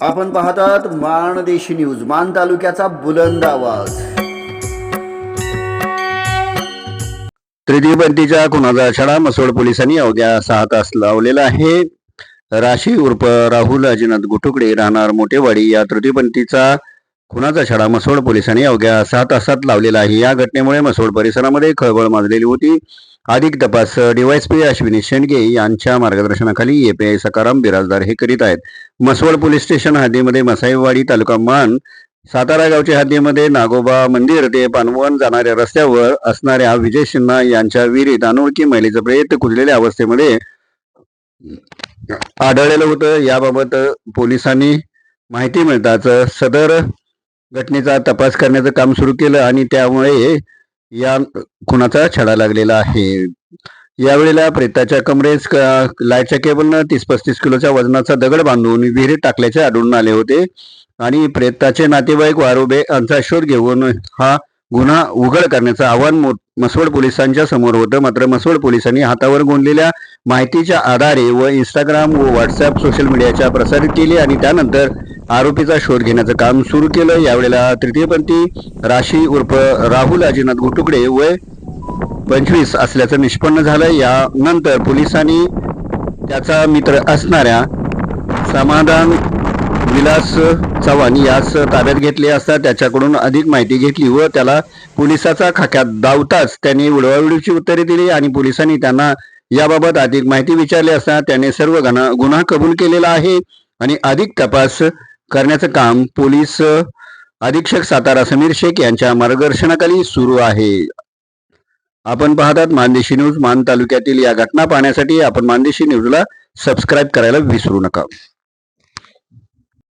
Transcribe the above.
आपण पाहतात माणदेशी न्यूज मान तालुक्याचा बुलंद आवाज. तृतीयपंथीच्या खुनाचा छडा मसोड पोलिसांनी अवघ्या सहा तास लावलेला आहे. राशी उर्फ राहुल अजिनाथ गुटुकडे राहणार मोठेवाडी या तृतीयपंथीचा खुनाचा छडा मसोड पोलिसांनी अवघ्या सहा तासात लावलेला आहे. या घटनेमुळे मसोड परिसरामध्ये खळबळ माजलेली होती. अधिक तपास डीवायसपी अश्विनी शेंडगे यांच्या मार्गदर्शनाखाली एपीआय सकाराम बिराजदार हे करीत आहेत. मसवड पोलीस स्टेशन हद्दीमध्ये मसाईवाडी तालुका मान सातारा गावच्या हद्दीमध्ये नागोबा मंदिर ते पानवन जाणाऱ्या रस्त्यावर असणाऱ्या विजय सिन्हा यांच्या विहिरीत अनोळखी महिलेचं प्रेत कुजलेल्या अवस्थेमध्ये आढळलेलं होतं. याबाबत पोलिसांनी माहिती मिळताच सदर घटनेचा तपास करण्याचं काम सुरू केलं आणि त्यामुळे या खुनाचा छडा लागलेला आहे. यावेळेला प्रेताच्या कमरेस लाईटच्या केबलनं तीस पस्तीस किलोच्या वजनाचा दगड बांधून विहिरीत टाकल्याचे आढळून आले होते आणि प्रेताचे नातेवाईक वारोबे यांचा शोध घेऊन हा गुन्हा उघड करण्याचं आव्हान मो- मसवड पोलिसांच्या समोर होतं. मात्र मसवड पोलिसांनी हातावर गोंदलेल्या माहितीच्या आधारे व इंस्टाग्राम व व्हॉट्सअप सोशल मीडियाच्या प्रसारित केले आणि त्यानंतर आरोपीचा शोध घेण्याचं काम सुरू केलं यावेळेला तृतीयपंथी राशी उर्फ राहुल अजिनाथ गुटुकडे वय पंचवीस असल्याचं निष्पन्न झालं यानंतर पोलिसांनी त्याचा मित्र असणाऱ्या समाधान विलास चव्हाण यास ताब्यात घेतले असता त्याच्याकडून अधिक माहिती घेतली व त्याला पोलिसाचा खाक्यात धावताच त्यांनी उडवाउडीची उत्तरे दिली आणि पोलिसांनी त्यांना याबाबत अधिक माहिती विचारली असता त्याने सर्व गुन्हा कबूल केलेला आहे आणि अधिक तपास करण्याचं काम पोलीस अधीक्षक सातारा समीर शेख यांच्या मार्गदर्शनाखाली सुरू आहे. आपण पाहतात मानदेशी न्यूज मान तालुक्यातील या घटना पाहण्यासाठी आपण मानदेशी न्यूजला सबस्क्राईब करायला विसरू नका.